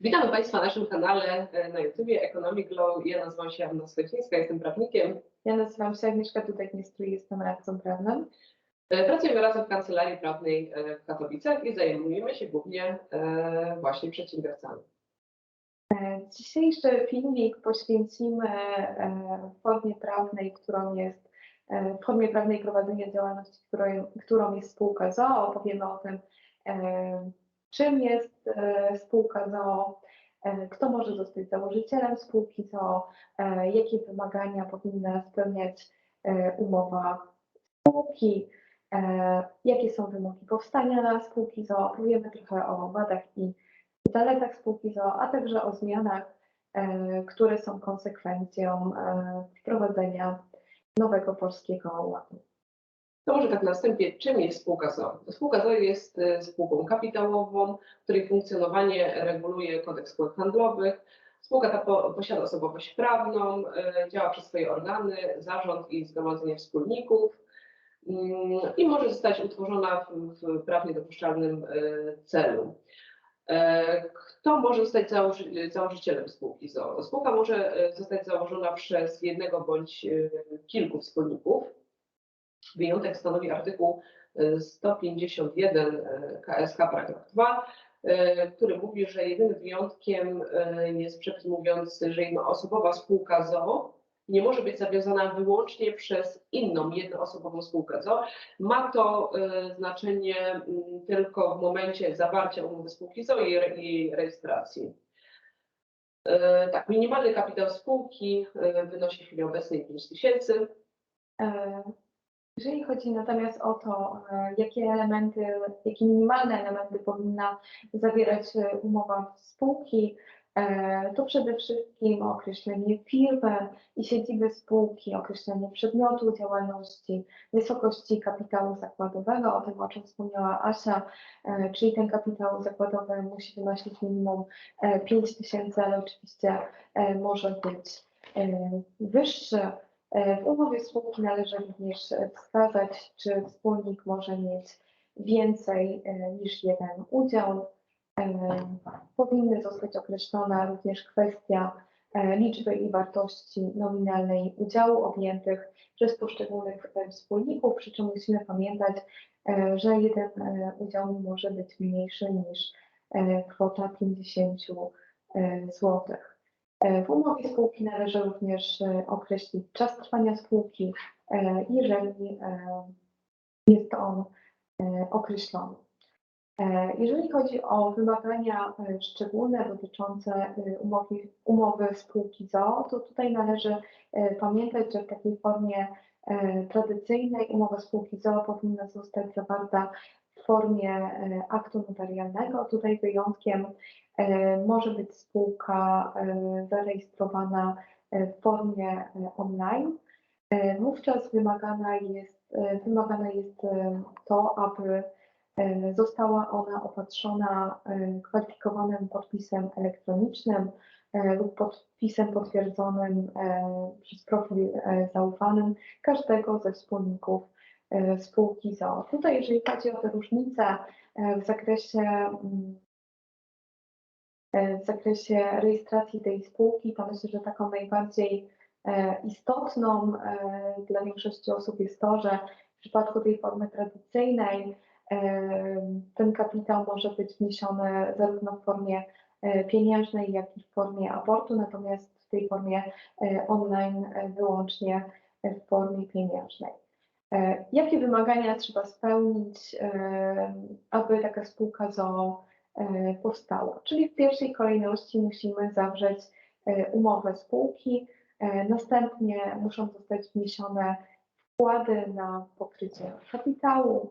Witamy Państwa na naszym kanale e, na YouTubie Economic Law. Ja nazywam się Anna Schocińska, jestem prawnikiem. Ja nazywam się Agnieszka Dudek-Nistru i jestem radcą prawnym. E, Pracujemy razem w Kancelarii Prawnej e, w Katowicach i zajmujemy się głównie właśnie przedsiębiorcami. Dzisiejszy filmik poświęcimy formie prawnej, którą jest formie prawnej prowadzenia działalności, którą, którą jest spółka ZOO. Opowiemy o tym, czym jest e, spółka ZOO, e, kto może zostać założycielem spółki ZOO, e, jakie wymagania powinna spełniać umowa spółki, jakie są wymogi powstania spółki ZOO. Powiemy trochę o wadach i zaletach spółki ZOO, a także o zmianach, które są konsekwencją wprowadzenia nowego polskiego ładu. To może tak na wstępie, czym jest spółka ZOO? Spółka ZOO jest e, spółką kapitałową, której funkcjonowanie reguluje kodeks spółek handlowych. Spółka ta po, posiada osobowość prawną, e, działa przez swoje organy, zarząd i zgromadzenie wspólników mm, i może zostać utworzona w, w prawnie dopuszczalnym e, celu. E, Kto może zostać założy, założycielem spółki ZOO? Spółka może zostać założona przez jednego bądź kilku wspólników. Wyjątek stanowi artykuł e, 151 e, KSK paragraf 2, e, który mówi, że jedynym wyjątkiem e, jest przepis mówiący, że jednoosobowa spółka ZOO nie może być zawiązana wyłącznie przez inną jednoosobową spółkę ZOO. Ma to e, znaczenie mm, tylko w momencie zawarcia umowy spółki ZOO i jej rejestracji. Tak, minimalny kapitał spółki wynosi w chwili obecnej 5 tysięcy. Jeżeli chodzi natomiast o to, e, jakie elementy, jakie minimalne elementy powinna zawierać e, umowa spółki, e, to przede wszystkim określenie firmy i siedziby spółki, określenie przedmiotu działalności, wysokości kapitału zakładowego, o tym o czym wspomniała Asia, czyli ten kapitał zakładowy musi wynosić minimum e, 5 tysięcy, ale oczywiście może być wyższy. E, W umowie spółki należy również e, wskazać, czy wspólnik może mieć więcej e, niż jeden udział. Powinny zostać określona również kwestia liczby i wartości nominalnej udziału objętych przez poszczególnych wspólników, przy czym musimy pamiętać, że jeden udział może być mniejszy niż kwota 50 zł. E, W umowie spółki należy również e, określić czas trwania spółki, e, jeżeli jest on określony. Jeżeli chodzi o wymagania szczególne dotyczące umowy, umowy spółki ZOO, to tutaj należy pamiętać, że w takiej formie tradycyjnej umowa spółki ZOO powinna zostać zawarta formie e, aktu notarialnego. Tutaj wyjątkiem E, Może być spółka e, zarejestrowana w formie online. Wówczas wymagana jest, wymagane jest to, aby została ona opatrzona kwalifikowanym podpisem elektronicznym lub podpisem potwierdzonym przez profil zaufanym każdego ze wspólników spółki ZOO. Tutaj, jeżeli chodzi o te różnice e, w zakresie mm, e, w zakresie rejestracji tej spółki, to myślę, że taką najbardziej e, istotną e, dla większości osób jest to, że w przypadku tej formy tradycyjnej e, ten kapitał może być wniesiony zarówno w formie e, pieniężnej, jak i w formie aportu, natomiast w tej formie e, online e, wyłącznie w formie pieniężnej. E, Jakie wymagania trzeba spełnić, e, aby taka spółka ZOO e, powstała? Czyli w pierwszej kolejności musimy zawrzeć umowę spółki, następnie muszą zostać wniesione wkłady na pokrycie kapitału,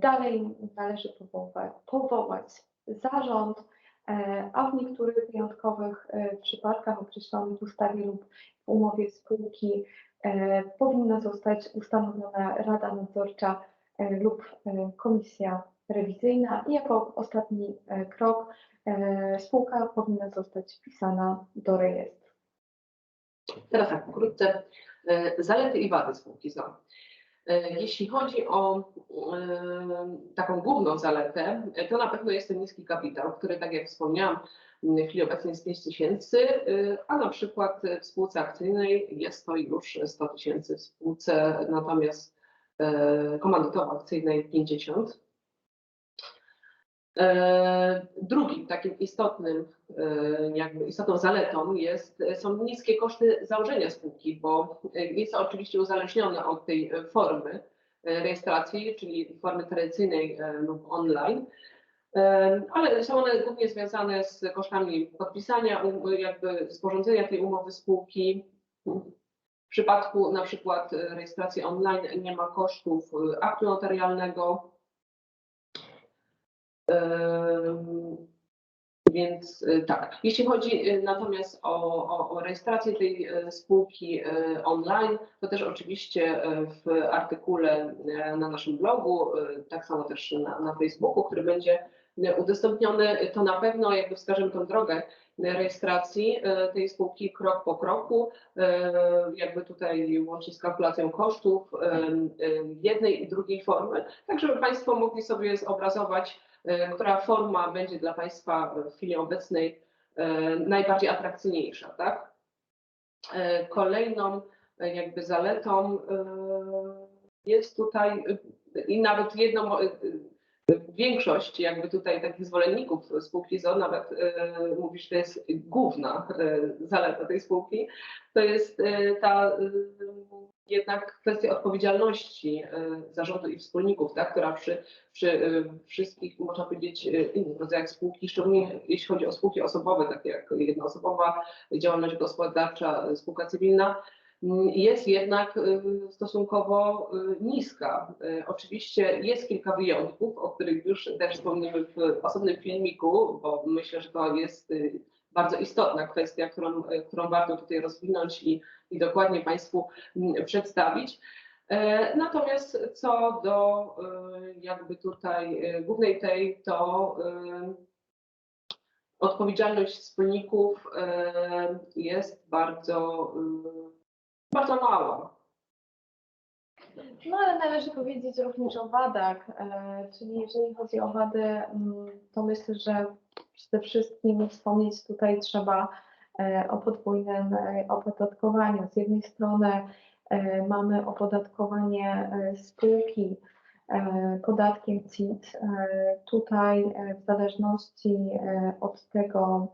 dalej należy powołać, powołać zarząd, a w niektórych wyjątkowych przypadkach określonych w ustawie lub w umowie spółki powinna zostać ustanowiona Rada Nadzorcza e, lub e, Komisja Rewizyjna i jako ostatni e, krok e, spółka powinna zostać wpisana do rejestru. Teraz tak pokrótce, e, zalety i wady spółki. E, Jeśli chodzi o e, taką główną zaletę, e, to na pewno jest ten niski kapitał, który, tak jak wspomniałam, w chwili obecnej jest 5 tysięcy, e, a na przykład w spółce akcyjnej jest to już 100 tysięcy, w spółce natomiast e, komandytowo-akcyjnej 50. E, Drugim takim istotnym, jakby istotną zaletą jest, są niskie koszty założenia spółki, bo jest oczywiście uzależnione od tej formy rejestracji, czyli formy tradycyjnej lub online, ale są one głównie związane z kosztami podpisania, um, jakby sporządzenia tej umowy spółki. W przypadku na przykład rejestracji online nie ma kosztów e, aktu notarialnego. Więc y, tak, jeśli chodzi y, natomiast o, o, o rejestrację tej y, spółki y, online, to też oczywiście y, w artykule y, na naszym blogu, y, tak samo też na, na Facebooku, który będzie udostępniony, y, to na pewno jakby wskażemy tą drogę rejestracji y, tej spółki krok po kroku, y, jakby tutaj łącznie z kalkulacją kosztów y, jednej i drugiej formy, tak żeby Państwo mogli sobie zobrazować, e, która forma będzie dla Państwa w chwili obecnej e, najbardziej atrakcyjniejsza, tak? E, Kolejną e, jakby zaletą e, jest tutaj e, i nawet jedną, e, e, większość jakby tutaj takich zwolenników spółki ZO nawet e, mówi, że to jest główna e, zaleta tej spółki, to jest e, ta jednak kwestia odpowiedzialności zarządu i wspólników, tak, która przy, przy wszystkich, można powiedzieć, innych rodzajach spółki, szczególnie jeśli chodzi o spółki osobowe, takie jak jednoosobowa działalność gospodarcza, spółka cywilna, jest jednak e, stosunkowo e, niska. E, Oczywiście jest kilka wyjątków, o których już też wspomniemy w osobnym filmiku, bo myślę, że to jest bardzo istotna kwestia, którą, którą warto tutaj rozwinąć i, i dokładnie Państwu m, przedstawić. E, Natomiast co do jakby tutaj głównej tej, to odpowiedzialność wspólników jest bardzo, bardzo mała. No ale należy powiedzieć również o wadach, e, czyli jeżeli chodzi o wady, mm, to myślę, że przede wszystkim wspomnieć tutaj trzeba e, o podwójnym e, opodatkowaniu. Z jednej strony mamy opodatkowanie spółki podatkiem CIT. Tutaj w zależności od tego,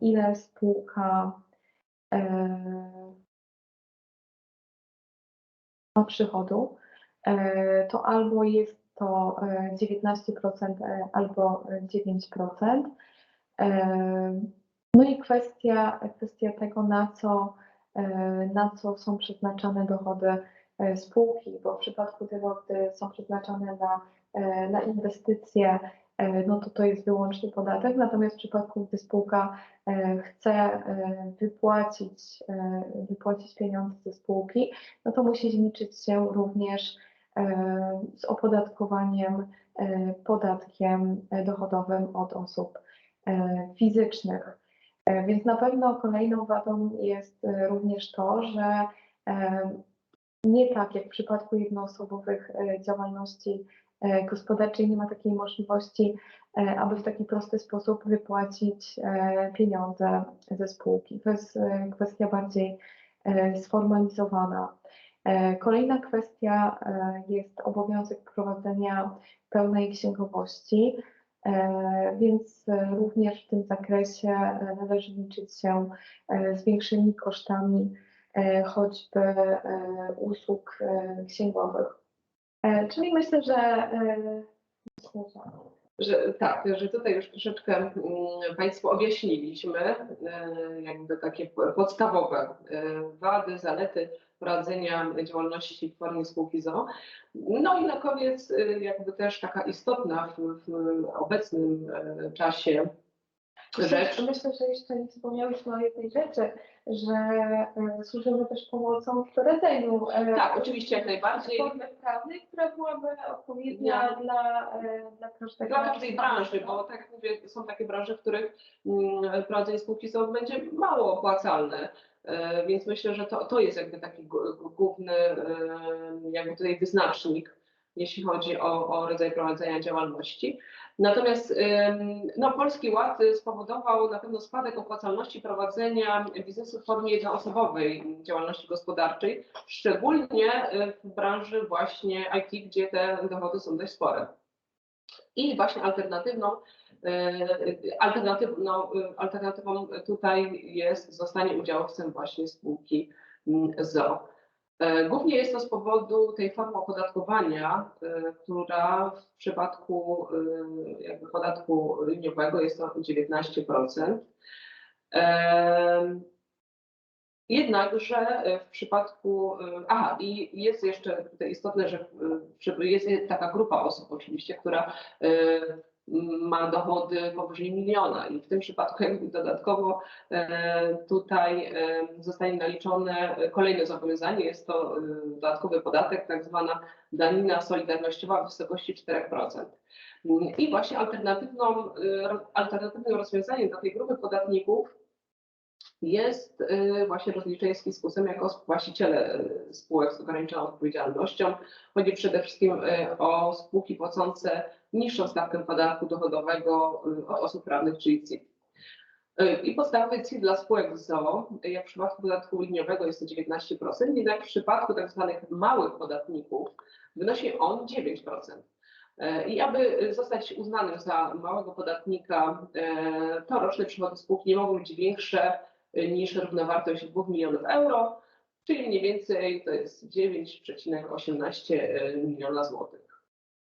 ile spółka przychodu, e, to albo jest to e, 19%, e, albo e, 9%. E, No i kwestia, kwestia tego, na co, na co są przeznaczane dochody spółki, bo w przypadku tego, gdy są przeznaczane na, na inwestycje, no to to jest wyłącznie podatek, natomiast w przypadku, gdy spółka e, chce e, wypłacić, e, wypłacić pieniądze ze spółki, no to musi liczyć się również e, z opodatkowaniem e, podatkiem e, dochodowym od osób e, fizycznych. E, Więc na pewno kolejną wadą jest e, również to, że e, nie tak jak w przypadku jednoosobowych e, działalności e, gospodarczej nie ma takiej możliwości, e, aby w taki prosty sposób wypłacić e, pieniądze ze spółki. To jest e, kwestia bardziej e, sformalizowana. E, Kolejna kwestia e, jest obowiązek prowadzenia pełnej księgowości, e, więc e, również w tym zakresie e, należy liczyć się e, z większymi kosztami e, choćby e, usług e, księgowych. E, Czyli myślę, że e, myślę, że Że, tak, że tutaj już troszeczkę mm, Państwu objaśniliśmy e, jakby takie podstawowe wady, zalety prowadzenia działalności w formie spółki ZO. No i na koniec jakby też taka istotna w, w obecnym czasie rzecz. Myślę, że jeszcze nie wspomniałyśmy o jednej rzeczy, że e, służymy też pomocą w rdzeniu. e, Tak, oczywiście jak najbardziej. Formy prawnej, która byłaby odpowiednia dla, e, dla każdego. Dla każdej branży, bo tak jak mówię, są takie branże, w których mm, prowadzenie spółki ZOO będzie mało opłacalne. E, Więc myślę, że to, to jest jakby taki główny e, jakby tutaj wyznacznik, jeśli chodzi o, o rodzaj prowadzenia działalności. Natomiast no, Polski Ład spowodował na pewno spadek opłacalności prowadzenia biznesu w formie jednoosobowej działalności gospodarczej, szczególnie e, w branży właśnie IT, gdzie te dochody są dość spore. I właśnie alternatywną, e, alternatywną, e, alternatywą tutaj jest zostanie udziałowcem właśnie spółki ZO. E, Głównie jest to z powodu tej formy opodatkowania, e, która w przypadku e, jakby podatku liniowego jest to 19%. Em, Jednakże w przypadku, aha i jest jeszcze istotne, że jest taka grupa osób oczywiście, która ma dochody powyżej miliona i w tym przypadku jakby dodatkowo e, tutaj e, zostanie naliczone kolejne zobowiązanie, jest to e, dodatkowy podatek, tak zwana danina solidarnościowa w wysokości 4%. I właśnie alternatywną, alternatywnym rozwiązaniem dla tej grupy podatników jest właśnie rozliczenie z fiskusem jako właściciele spółek z ograniczoną odpowiedzialnością. Chodzi przede wszystkim o spółki płacące niższą stawkę podatku dochodowego y, osób prawnych, czyli CIT. Y, I podstawowy CIT dla spółek ZO, y, jak w przypadku podatku liniowego jest to 19%, jednak w przypadku tak zwanych małych podatników wynosi on 9%. E, I aby zostać uznanym za małego podatnika, to roczne przychody spółki nie mogą być większe niż równowartość 2 milionów euro, czyli mniej więcej to jest 9,18 miliona złotych.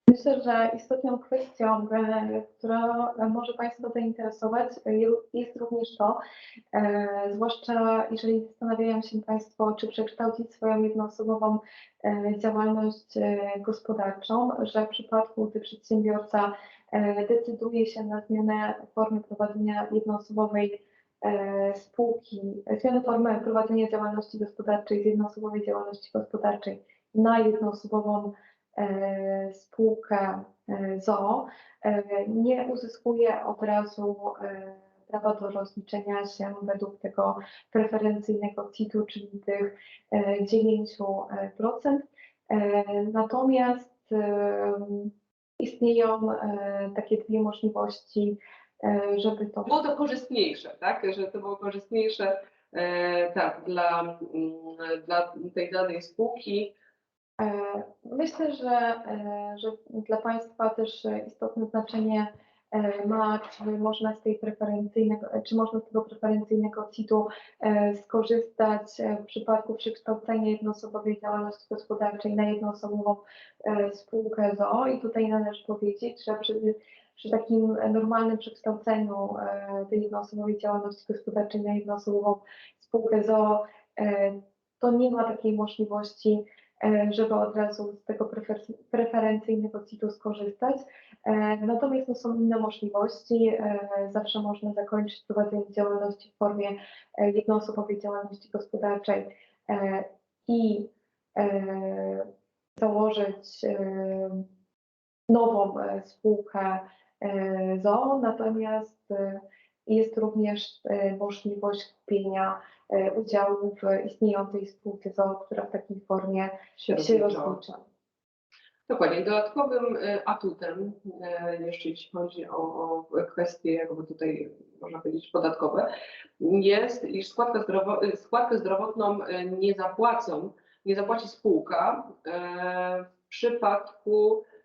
Myślę, że istotną kwestią, e, która może Państwa zainteresować, e, jest również to, e, zwłaszcza jeżeli zastanawiają się Państwo, czy przekształcić swoją jednoosobową działalność gospodarczą, że w przypadku, gdy przedsiębiorca decyduje się na zmianę formy prowadzenia jednoosobowej spółki, zmianę formy prowadzenia działalności gospodarczej z jednoosobowej działalności gospodarczej na jednoosobową spółkę e, ZOO, e, nie uzyskuje od razu e, prawa do rozliczenia się według tego preferencyjnego CIT-u, czyli tych e, 9%. E, Natomiast e, istnieją e, takie dwie możliwości, e, żeby to Było to korzystniejsze, tak? Że to było korzystniejsze e, tak, dla, mm, dla tej danej spółki. E, Myślę, że, e, że dla Państwa też istotne znaczenie e, ma, czy można z tej preferencyjnego, czy można z tego preferencyjnego CIT-u skorzystać w przypadku przekształcenia jednoosobowej działalności gospodarczej na jednoosobową spółkę ZOO i tutaj należy powiedzieć, że przy, przy takim normalnym przekształceniu tej jednoosobowej działalności gospodarczej na jednoosobową spółkę e, to nie ma takiej możliwości żeby od razu z tego prefer- preferencyjnego CIT-u skorzystać. E, Natomiast no, są inne możliwości. E, Zawsze można zakończyć prowadzenie działalności w formie e, jednoosobowej działalności gospodarczej e, i e, założyć e, nową e, spółkę e, ZOO, natomiast e, jest również e, możliwość kupienia e, udziału w istniejącej spółce ZOO, która w takiej formie Się się rozlicza. Dokładnie. Dodatkowym e, atutem, e, jeszcze jeśli chodzi o, o kwestie jakby tutaj można powiedzieć podatkowe, jest, iż składkę, zdrowo, e, składkę zdrowotną e, nie zapłacą, nie zapłaci spółka e, w przypadku, e,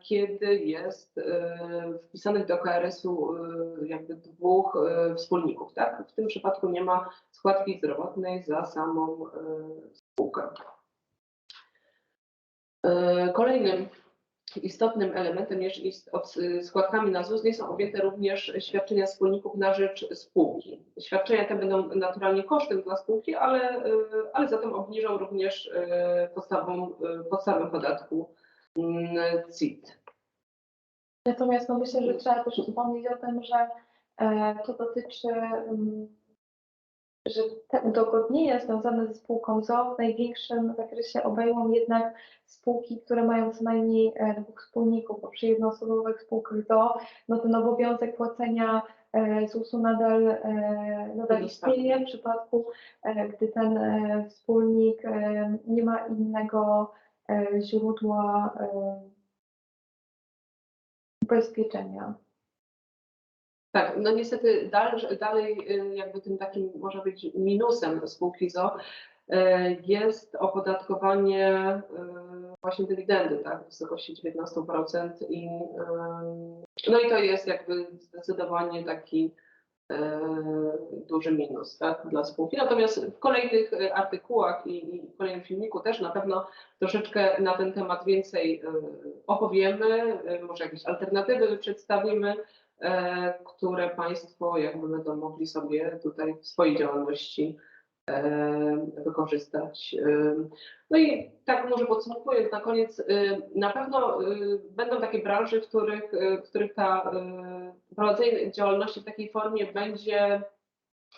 kiedy jest e, wpisanych do KRS-u e, jakby dwóch e, wspólników, tak? W tym przypadku nie ma składki zdrowotnej za samą e, spółkę. E, Kolejnym istotnym elementem jest, składkami na ZUS nie są objęte również świadczenia wspólników na rzecz spółki. Świadczenia te będą naturalnie kosztem dla spółki, ale, ale zatem obniżą również podstawą, podstawę podatku CIT. Natomiast no myślę, że trzeba też wspomnieć o tym, że e, to dotyczy, mm, że te udogodnienia związane ze spółką ZOO w największym zakresie obejmą jednak spółki, które mają co najmniej e, dwóch wspólników, bo przy jednoosobowych spółkach ZOO no ten obowiązek płacenia e, ZUS-u nadal, nadal istnieje w przypadku, gdy ten wspólnik nie ma innego źródła e, ubezpieczenia. Tak, no niestety dalej, dalej y, jakby tym takim może być minusem spółki ZO y, jest opodatkowanie y, właśnie dywidendy, tak, w wysokości 19% i no i to jest jakby zdecydowanie taki duży minus tak, dla spółki. Natomiast w kolejnych y, artykułach i, i kolejnym filmiku też na pewno troszeczkę na ten temat więcej y, opowiemy, może jakieś alternatywy przedstawimy e, które Państwo jakby będą mogli sobie tutaj w swojej działalności e, wykorzystać. E, No i tak może podsumowując na koniec, e, na pewno e, będą takie branże, w których, e, w których ta e, prowadzenie działalności w takiej formie będzie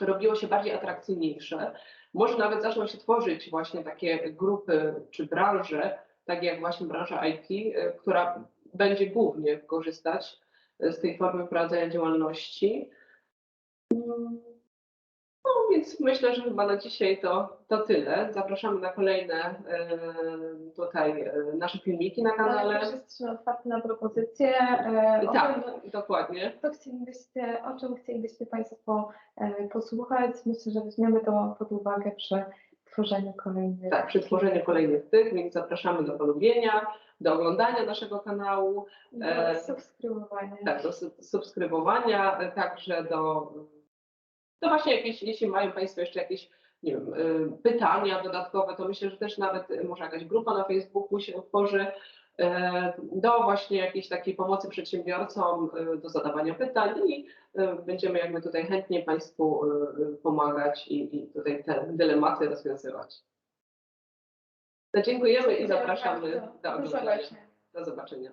robiło się bardziej atrakcyjniejsze. Może nawet zaczną się tworzyć właśnie takie grupy czy branże, tak jak właśnie branża IT, e, która będzie głównie korzystać z tej formy prowadzenia działalności. No więc myślę, że chyba na dzisiaj to, to tyle. Zapraszamy na kolejne e, tutaj e, nasze filmiki na Ale kanale. też jesteśmy otwarci na propozycje. e, Tak, dokładnie. Co chcielibyście, o czym chcielibyście Państwo e, posłuchać? Myślę, że weźmiemy to pod uwagę przy tworzeniu kolejnych. Tak, przy tworzeniu kolejnych tych, więc zapraszamy do polubienia, do oglądania naszego kanału, do e, subskrybowania. tak, do su- subskrybowania, także do, do właśnie jakieś, jeśli mają Państwo jeszcze jakieś nie wiem, y, pytania dodatkowe, to myślę, że też nawet y, może jakaś grupa na Facebooku się utworzy e, do właśnie jakiejś takiej pomocy przedsiębiorcom, y, do zadawania pytań i y, będziemy jakby tutaj chętnie Państwu y, y, pomagać i, i tutaj te dylematy rozwiązywać. To Dziękujemy i zapraszamy do oglądania. Do zobaczenia.